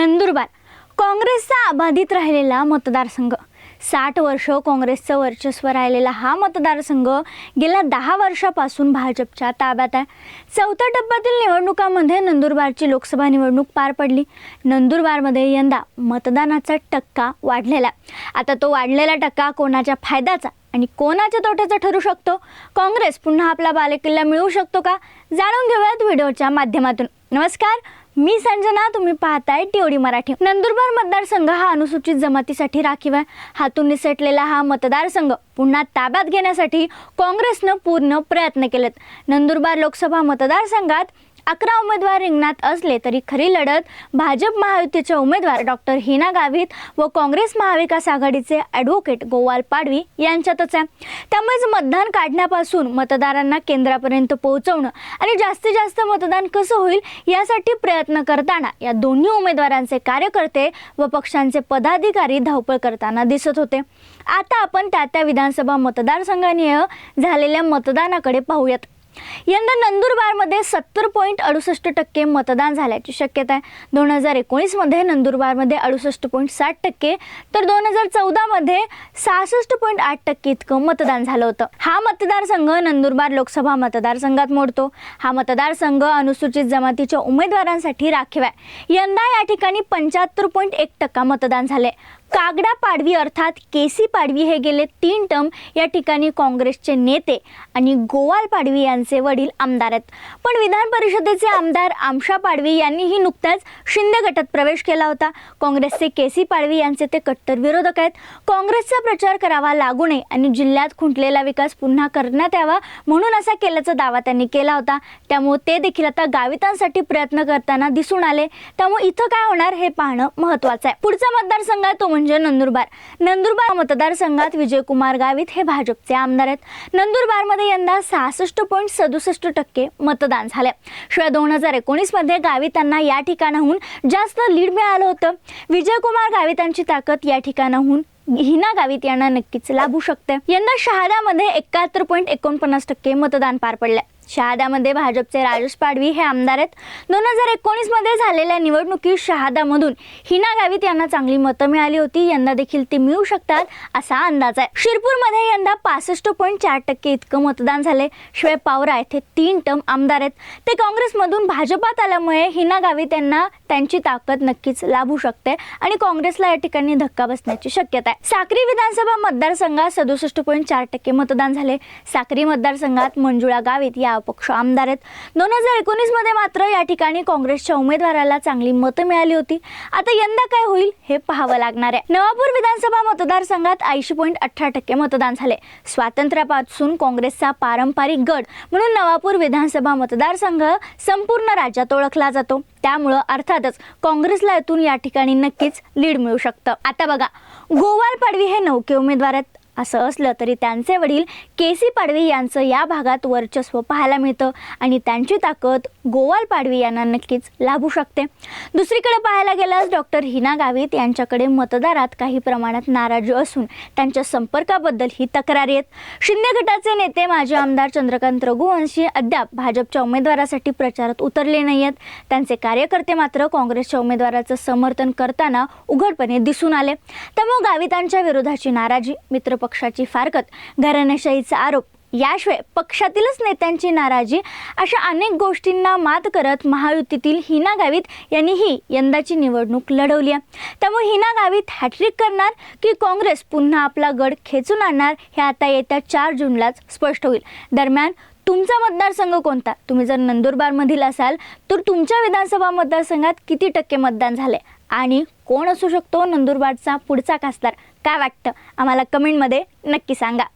नंदुरबार. काँग्रेसचा अबाधित राहिलेला मतदारसंघ. साठ वर्ष काँग्रेसचं वर्चस्व राहिलेला हा मतदारसंघ गेल्या दहा वर्षापासून भाजपच्या ताब्यात आहे. चौथ्या टप्प्यातील निवडणुकामध्ये नंदुरबारची लोकसभा निवडणूक पार पडली. नंदुरबारमध्ये यंदा मतदानाचा टक्का वाढलेला आता तो वाढलेला टक्का कोणाच्या फायद्याचा आणि कोणाच्या तोट्याचा ठरू शकतो? काँग्रेस पुन्हा आपला बालेकिल्ला मिळवू शकतो का? जाणून घेऊयात व्हिडिओच्या माध्यमातून. नमस्कार मी संजना तुम्ही पाहताय टीओडी मराठी. नंदुरबार मतदारसंघ हा अनुसूचित जमातीसाठी राखीव आहे. हातून निसटलेला हा मतदारसंघ पुन्हा ताब्यात घेण्यासाठी काँग्रेसनं पूर्ण प्रयत्न केलेत. नंदुरबार लोकसभा मतदारसंघात अकरा उमेदवार रिंगणात असले तरी खरी लढत भाजप महायुतीचे उमेदवार डॉक्टर हिना गावित व काँग्रेस महाविकास आघाडीचे ॲडव्होकेट गोवाल पाडवी यांच्यातच आहे. त्यामुळेच मतदान काढण्यापासून मतदारांना केंद्रापर्यंत पोहोचवणं आणि जास्तीत जास्त मतदान कसं होईल यासाठी प्रयत्न करताना या दोन्ही उमेदवारांचे कार्यकर्ते व पक्षांचे पदाधिकारी धावपळ करताना दिसत होते. आता आपण त्या त्या विधानसभा मतदारसंघानीय झालेल्या मतदानाकडे पाहूयात. यंदा नंदुरबारमध्ये सत्तर पॉईंट अडुसष्ट टक्के मतदान झाल्याची शक्यता आहे. दोन हजार एकोणीसमध्ये नंदुरबारमध्ये अडुसष्ट पॉईंट साठ टक्के तर दोन हजार चौदामध्ये सहासष्ट पॉईंट आठ टक्के इतकं मतदान झालं होतं. हा मतदारसंघ नंदुरबार लोकसभा मतदारसंघात मोडतो. हा मतदारसंघ अनुसूचित जमातीच्या उमेदवारांसाठी राखीव आहे. यंदा या ठिकाणी पंच्याहत्तर पॉईंट एक टक्का मतदान झाले कागडा पाडवी अर्थात केसी पाडवी हे गेले तीन टर्म या ठिकाणी काँग्रेसचे नेते आणि गोवाल पाडवी यांचे वडील आमदार आहेत. पण विधान परिषदेचे आमदार आमशा पाडवी यांनीही नुकत्याच शिंदे गटात प्रवेश केला होता. काँग्रेसचे केसी पाडवी यांचे ते कट्टर विरोधक आहेत. काँग्रेसचा प्रचार करावा लागू नये आणि जिल्ह्यात खुंटलेला विकास पुन्हा करण्यात यावा म्हणून असा केल्याचा दावा त्यांनी केला होता. त्यामुळे ते देखील आता गावितांसाठी प्रयत्न करताना दिसून आले. त्यामुळे इथं काय होणार हे पाहणं महत्वाचं आहे. पुढचा मतदारसंघ आहे तो म्हणजे म्हणजे नंदुरबार. नंदुरबार मतदारसंघात विजयकुमार गावित हे भाजपचे आमदार आहेत. नंदुरबारमध्ये यंदा सहासष्ट पॉईंट सदुसष्ट टक्के मतदान झाले शिवाय दोन हजार एकोणीसमध्ये गावितांना या ठिकाणाहून जास्त लीड मिळालं होतं. विजयकुमार गावितांची ताकद या ठिकाणाहून हिना गावित यांना नक्कीच लाभू शकते. यंदा शहाद्यामध्ये एकाहत्तर पॉईंट एकोणपन्नास टक्के मतदान पार पडले शहाद्यामध्ये भाजपचे राजेश पाडवी हे आमदार आहेत. दोन हजार एकोणीसमध्ये झालेल्या निवडणुकीत शहादामधून हिना गावित यांना चांगली मतं मिळाली होती. यंदा देखील ती मिळू शकतात असा अंदाज आहे. शिरपूरमध्ये यंदा पासष्ट पॉईंट चार टक्के इतकं मतदान झाले शिवाय पावरा येथे तीन टर्म आमदार आहेत. ते काँग्रेसमधून भाजपात आल्यामुळे हिना गावित यांना त्यांची ताकद नक्कीच लाभू शकते आणि काँग्रेसला या ठिकाणी धक्का बसण्याची शक्यता आहे. साक्री विधानसभा मतदारसंघात सदुसष्ट पॉईंट चार टक्के मतदान झाले. साक्री मतदारसंघात मंजुळा गावित या पक्ष आमदार आहेत. दोन हजार एकोणीसमध्ये मात्र या ठिकाणी काँग्रेसच्या उमेदवाराला चांगली मतं मिळाली होती. आता यंदा काय होईल हे पाहावं लागणार आहे. नवापूर विधानसभा मतदारसंघात ऐंशी पॉईंट अठरा टक्के मतदान झाले. स्वातंत्र्यापासून काँग्रेसचा पारंपरिक गड म्हणून नवापूर विधानसभा मतदारसंघ संपूर्ण राज्यात ओळखला जातो. त्यामुळं अर्थातच काँग्रेसला यातून या ठिकाणी नक्कीच लीड मिळू शकतं. आता बघा गोवाल पाडवी हे नौके उमेदवार आहेत. असं असलं तरी त्यांचे वडील के सी पाडवी यांचं या भागात वर्चस्व पाहायला मिळतं आणि त्यांची ताकद गोवाल पाडवी यांना नक्कीच लाभू शकते. दुसरीकडे पाहायला गेल्यास डॉक्टर हिना गावित यांच्याकडे मतदारात काही प्रमाणात नाराजी असून त्यांच्या संपर्काबद्दल ही तक्रारी आहेत. शिंदे गटाचे नेते माजी आमदार चंद्रकांत रघुवंशी अद्याप भाजपच्या उमेदवारासाठी प्रचारात उतरले नाही आहेत त्यांचे कार्यकर्ते मात्र काँग्रेसच्या उमेदवाराचं समर्थन करताना उघडपणे दिसून आले. त्यामुळे गावितांच्या विरोधाची नाराजी मित्रपक्ष पक्षाची फारकत घराणेशाहीचा आरोप. याशिवाय पक्षातीलच नेत्यांची नाराजी अशा अनेक गोष्टींना मात करत महायुतीतील हिना गावित यांनीही यंदाची निवडणूक लढवली आहे. त्यामुळे हिना गावित हॅट्रिक करणार की काँग्रेस पुन्हा आपला गड खेचून आणणार हे आता येत्या चार जूनलाच स्पष्ट होईल. दरम्यान तुमचा मतदारसंघ कोणता? तुम्ही जर नंदुरबारमधील असाल तर तुमच्या विधानसभा मतदारसंघात किती टक्के मतदान झाले आणि कोण असू शकतो नंदुरबारचा पुढचा खासदार? काय वाटतं? आम्हाला कमेंटमध्ये नक्की सांगा.